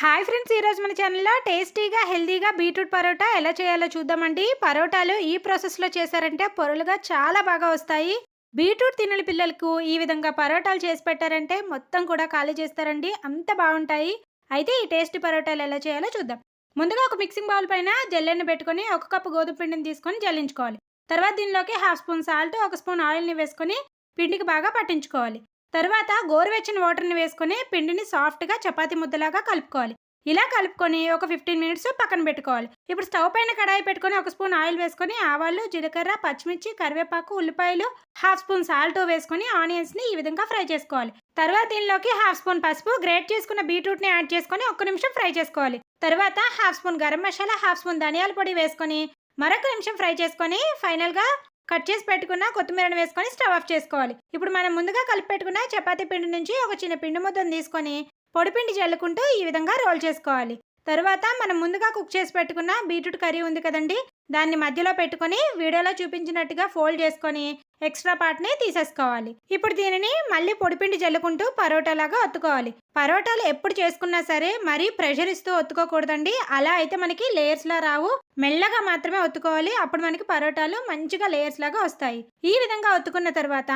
Hi friends ఈరోజు మన ఛానల్లో టేస్టీగా హెల్తీగా బీట్రూట్ పరోటా ఎలా చేయాలో చూద్దామండి. పరోటాలు ఈ ప్రాసెస్లో చేశారంటే పొరలుగా చాలా బాగా వస్తాయి. బీట్రూట్ తినని పిల్లలకు ఈ విధంగా పరోటాలు చేసి పెట్టారంటే మొత్తం కూడా ఖాళీ చేస్తారండి. అంత బాగుంటాయి. అయితే ఈ టేస్టీ పరోటాలు ఎలా చేయాలో చూద్దాం. ముందుగా ఒక మిక్సింగ్ బౌల్ పైన జల్లెని పెట్టుకొని ఒక కప్పు గోధుమ పిండిని తీసుకొని జల్లించుకోవాలి. తర్వాత దీనిలోకి హాఫ్ స్పూన్ సాల్ట్ ఒక స్పూన్ ఆయిల్ని వేసుకొని పిండికి బాగా పట్టించుకోవాలి. తర్వాత గోరువెచ్చని వాటర్ని వేసుకొని పిండిని సాఫ్ట్గా చపాతి ముద్దలాగా కలుపుకోవాలి. ఇలా కలుపుకొని ఒక ఫిఫ్టీన్ మినిట్స్ పక్కన పెట్టుకోవాలి. ఇప్పుడు స్టవ్ పైన కడాయి పెట్టుకొని ఒక స్పూన్ ఆయిల్ వేసుకొని ఆవాలు జీలకర్ర పచ్చిమిర్చి కరివేపాకు ఉల్లిపాయలు హాఫ్ స్పూన్ సాల్ట్ వేసుకొని ఆనియన్స్ని ఈ విధంగా ఫ్రై చేసుకోవాలి. తర్వాత దీనిలోకి హాఫ్ స్పూన్ పసుపు గ్రేట్ చేసుకున్న బీట్రూట్ని యాడ్ చేసుకొని ఒక్క నిమిషం ఫ్రై చేసుకోవాలి. తర్వాత half spoon garam masala half spoon ధనియాల పొడి వేసుకొని మరొక నిమిషం ఫ్రై చేసుకొని ఫైనల్గా కట్ చేసి పెట్టుకున్న కొత్తిమీరను వేసుకొని స్టవ్ ఆఫ్ చేసుకోవాలి. ఇప్పుడు మనం ముందుగా కలిపి పెట్టుకున్న చపాతీ పిండి నుంచి ఒక చిన్న పిండి ముద్దను తీసుకొని పొడిపిండి చల్లుకుంటూ ఈ విధంగా రోల్ చేసుకోవాలి. తరువాత మనం ముందుగా కుక్ చేసి పెట్టుకున్న బీట్రూట్ కర్రీ ఉంది కదండి దాన్ని మధ్యలో పెట్టుకొని వీడియోలో చూపించినట్టుగా ఫోల్డ్ చేసుకొని ఎక్స్ట్రా పార్ట్ని తీసేసుకోవాలి. ఇప్పుడు దీనిని మళ్ళీ పొడిపిండి జల్లుకుంటూ పరోటాలాగా ఒత్తుకోవాలి. పరోటాలు ఎప్పుడు చేసుకున్నా సరే మరీ ప్రెషర్ ఇస్తూ ఒత్తుకోకూడదండి. అలా అయితే మనకి లేయర్స్లా రావు. మెల్లగా మాత్రమే ఒత్తుకోవాలి. అప్పుడు మనకి పరోటాలు మంచిగా లేయర్స్ లాగా వస్తాయి. ఈ విధంగా ఒత్తుకున్న తర్వాత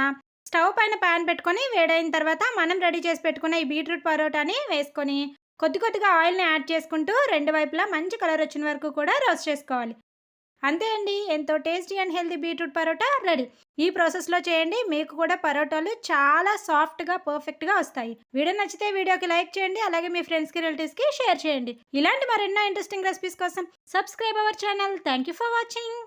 స్టవ్ పైన ప్యాన్ పెట్టుకొని వేడైన తర్వాత మనం రెడీ చేసి పెట్టుకున్న ఈ బీట్రూట్ పరోటాని వేసుకొని కొద్ది కొద్దిగా ఆయిల్ని యాడ్ చేసుకుంటూ రెండు వైపులా మంచి కలర్ వచ్చిన వరకు కూడా రోస్ట్ చేసుకోవాలి. అంతే అండి. ఎంతో tasty and healthy beetroot paratha ready. ఈ ప్రాసెస్లో చేయండి. మీకు కూడా పరోటాలు చాలా సాఫ్ట్గా పర్ఫెక్ట్గా వస్తాయి. వీడియో నచ్చితే వీడియోకి లైక్ చేయండి. అలాగే మీ ఫ్రెండ్స్కి రిలేటివ్స్కి షేర్ చేయండి. ఇలాంటి మరెన్నో ఇంట్రెస్టింగ్ రెసిపీస్ కోసం subscribe our channel. Thank you for watching.